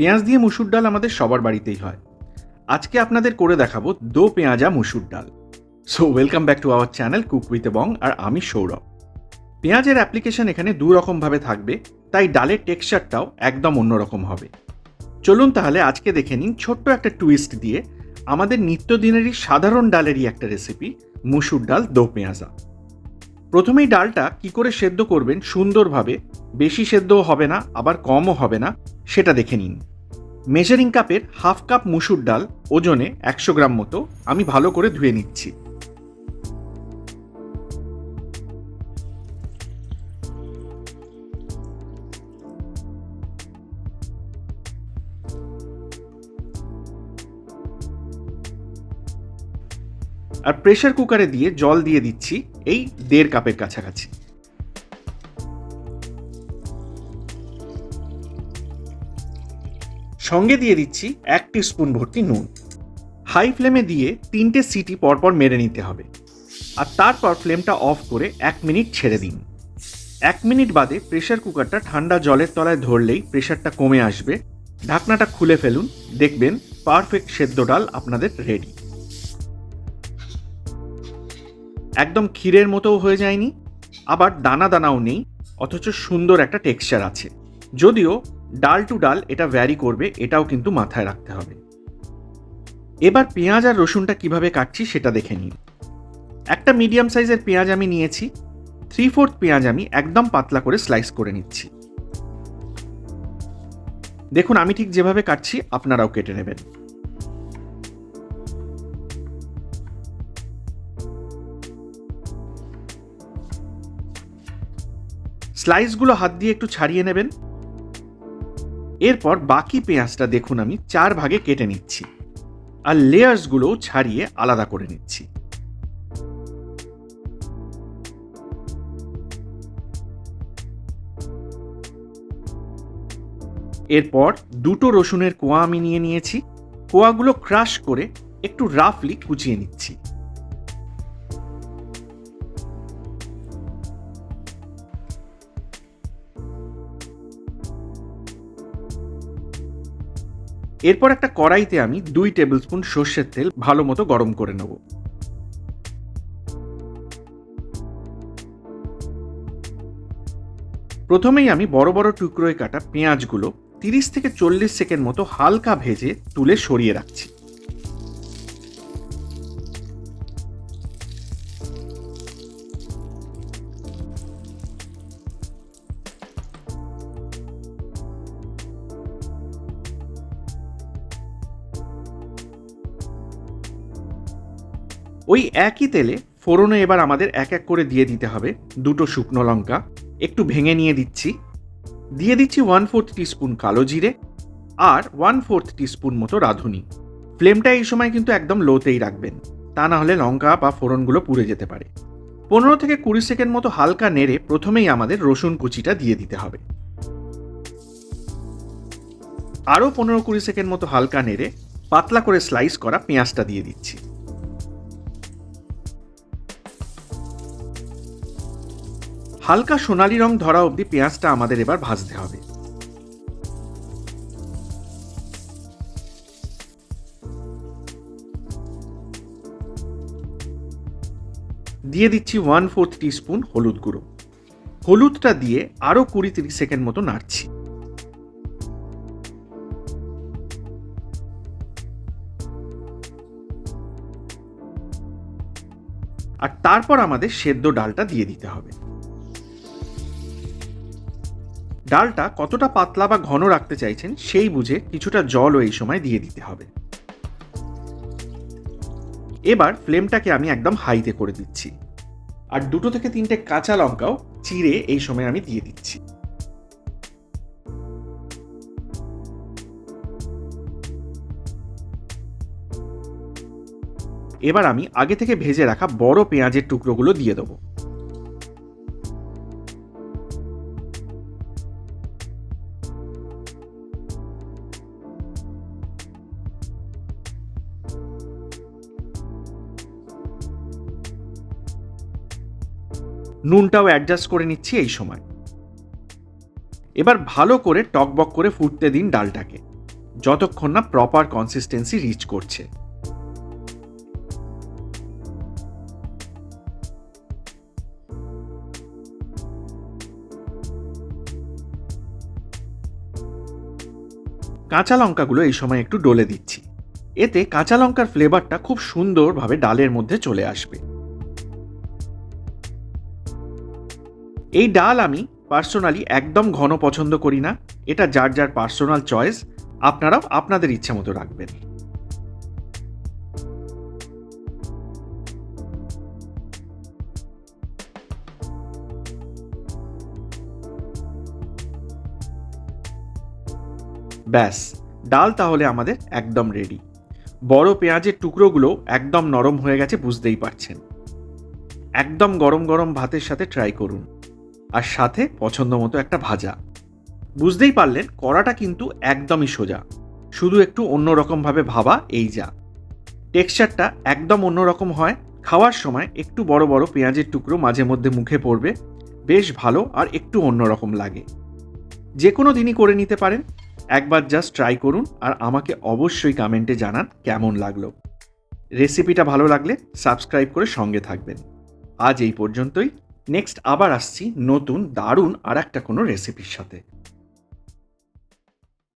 পেঁয়াজ দিয়ে মুসুর ডাল আমাদের সবার বাড়িতেই হয়। আজকে আপনাদের করে দেখাবো দো পেঁয়াজা মুসুর ডাল। So welcome back to our channel cook with Bong আর আমি সৌরভ। পেঁয়াজের অ্যাপ্লিকেশন এখানে দু রকমভাবে থাকবে, তাই ডালের টেক্সচারটাও একদম অন্যরকম হবে। চলুন তাহলে আজকে দেখে নিন ছোট্ট একটা টুইস্ট দিয়ে আমাদের নিত্যদিনেরই সাধারণ ডালেরই একটা রেসিপি মুসুর ডাল দো পেঁয়াজা। প্রথমেই ডালটা কি করে সেদ্ধ করবেন সুন্দরভাবে, বেশি সেদ্ধও হবে না, আবার কমও হবে না, সেটা দেখে নিন। মেজারিং কাপের হাফ কাপ মুসুর ডাল ওজনে একশো গ্রাম মতো আমি ভালো করে ধুয়ে নিচ্ছি। আর প্রেশার কুকারে দিয়ে জল দিয়ে দিচ্ছি এই দেড় কাপের কাছাকাছি। সঙ্গে দিয়ে দিচ্ছি এক স্পুন ভর্তি নুন। হাই ফ্লেমে দিয়ে তিনটে সিটি পরপর মেরে নিতে হবে। আর তারপর ফ্লেমটা অফ করে এক মিনিট ছেড়ে দিন। এক মিনিট বাদে প্রেশার কুকারটা ঠান্ডা জলের তলায় ধরলেই প্রেশারটা কমে আসবে। ঢাকনাটা খুলে ফেলুন, দেখবেন পারফেক্ট সেদ্ধ ডাল আপনাদের রেডি। একদম ক্ষীরের মতোও হয়ে যায়নি, আবার দানা দানাও নেই, অথচ সুন্দর একটা টেক্সচার আছে। যদিও ডাল টু ডাল এটা ভ্যারি করবে, এটাও কিন্তু মাথায় রাখতে হবে। এবার পেঁয়াজ আর রসুনটা কীভাবে কাটছি সেটা দেখে নিন। একটা মিডিয়াম সাইজের পেঁয়াজ আমি নিয়েছি থ্রি ফোর্থ পেঁয়াজ আমি একদম পাতলা করে স্লাইস করে নিচ্ছি। দেখুন, আমি ঠিক যেভাবে কাটছি, আপনারাও কেটে নেবেন। স্লাইসগুলো হাত দিয়ে একটু ছাড়িয়ে নেবেন। এরপর বাকি পেঁয়াজটা দেখুন আমি চার ভাগে কেটে নিচ্ছি। আর লেয়ার্সগুলোও ছাড়িয়ে আলাদা করে নিচ্ছি। এরপর দুটো রসুনের কোয়া আমি নিয়ে নিয়েছি। কোয়াগুলো ক্রাশ করে একটু রাফলি কুচিয়ে নিচ্ছি। এরপর একটা কড়াইতে আমি দুই টেবিল স্পুন সর্ষের তেল ভালো মতো গরম করে নেব। প্রথমেই আমি বড় বড় টুকরোয় কাটা পেঁয়াজগুলো তিরিশ থেকে চল্লিশ সেকেন্ড মতো হালকা ভেজে তুলে সরিয়ে রাখছি। ওই একই তেলে ফোড়নে এবার আমাদের এক এক করে দিয়ে দিতে হবে দুটো শুকনো লঙ্কা, একটু ভেঙে নিয়ে দিচ্ছি। দিয়ে দিচ্ছি ওয়ান ফোর্থ টিস্পুন কালো জিরে আর ওয়ান ফোর্থ টিস্পুন মতো রাঁধুনি। ফ্লেমটা এই সময় কিন্তু একদম লোতেই রাখবেন, তা না হলে লঙ্কা বা ফোড়নগুলো পুড়ে যেতে পারে। পনেরো থেকে কুড়ি সেকেন্ড মতো হালকা নেড়ে প্রথমেই আমাদের রসুন কুচিটা দিয়ে দিতে হবে। আরও পনেরো কুড়ি সেকেন্ড মতো হালকা নেড়ে পাতলা করে স্লাইস করা পেঁয়াজটা দিয়ে দিচ্ছি। হালকা সোনালি রং ধরা অবধি পেঁয়াজটা আমাদের এবার ভাজতে হবে। দিয়ে দিচ্ছি ওয়ান ফোর্থ টিস্পুন হলুদ গুঁড়ো। হলুদটা দিয়ে আরও কুড়ি তিরিশ সেকেন্ড মতো নাড়ছি। আর তারপর আমাদের সেদ্ধ ডালটা দিয়ে দিতে হবে। ডালটা কতটা পাতলা বা ঘন রাখতে চাইছেন সেই বুঝে কিছুটা জলও এই সময় দিয়ে দিতে হবে। এবার ফ্লেমটাকে আমি একদম হাইতে করে দিচ্ছি। আর দুটো থেকে তিনটে কাঁচা লঙ্কাও চিড়ে এই সময় আমি দিয়ে দিচ্ছি। এবার আমি আগে থেকে ভেজে রাখা বড় পেঁয়াজের টুকরোগুলো দিয়ে দেবো। নুনটাও অ্যাডজাস্ট করে নিচ্ছি এই সময়। এবার ভালো করে টকবক করে ফুটতে দিন ডালটাকে, যতক্ষণ না প্রপার কনসিস্টেন্সি রিচ করছে। কাঁচা লঙ্কাগুলো এই সময় একটু ডলে দিচ্ছি। এতে কাঁচা লঙ্কার ফ্লেভারটা খুব সুন্দরভাবে ডালের মধ্যে চলে আসবে। এই ডাল আমি পার্সোনালি একদম ঘন পছন্দ করি না। এটা যার যার পার্সোনাল চয়েস, আপনারাও আপনাদের ইচ্ছা মতো রাখবেন। ব্যাস, ডাল তাহলে আমাদের একদম রেডি বড় পেঁয়াজের টুকরোগুলো একদম নরম হয়ে গেছে, বুঝতেই পারছেন। একদম গরম গরম ভাতের সাথে ট্রাই করুন। আর সাথে পছন্দ মতো একটা ভাজা। বুঝতেই পারলেন, কড়াটা কিন্তু একদমই সোজা। শুধু একটু অন্যরকমভাবে ভাবা এই যা। টেক্সচারটা একদম অন্যরকম হয়। খাওয়ার সময় একটু বড় বড় পেঁয়াজের টুকরো মাঝে মধ্যে মুখে পড়বে। বেশ ভালো আর একটু অন্যরকম লাগে। যে কোনো দিনই করে নিতে পারেন। একবার জাস্ট ট্রাই করুন আর আমাকে অবশ্যই কমেন্টে জানান কেমন লাগল। রেসিপিটা ভালো লাগলে সাবস্ক্রাইব করে সঙ্গে থাকবেন। আজ এই পর্যন্তই। নেক্সট আবার আসছি নতুন দারুণ আর একটা কোনো রেসিপির সাথে।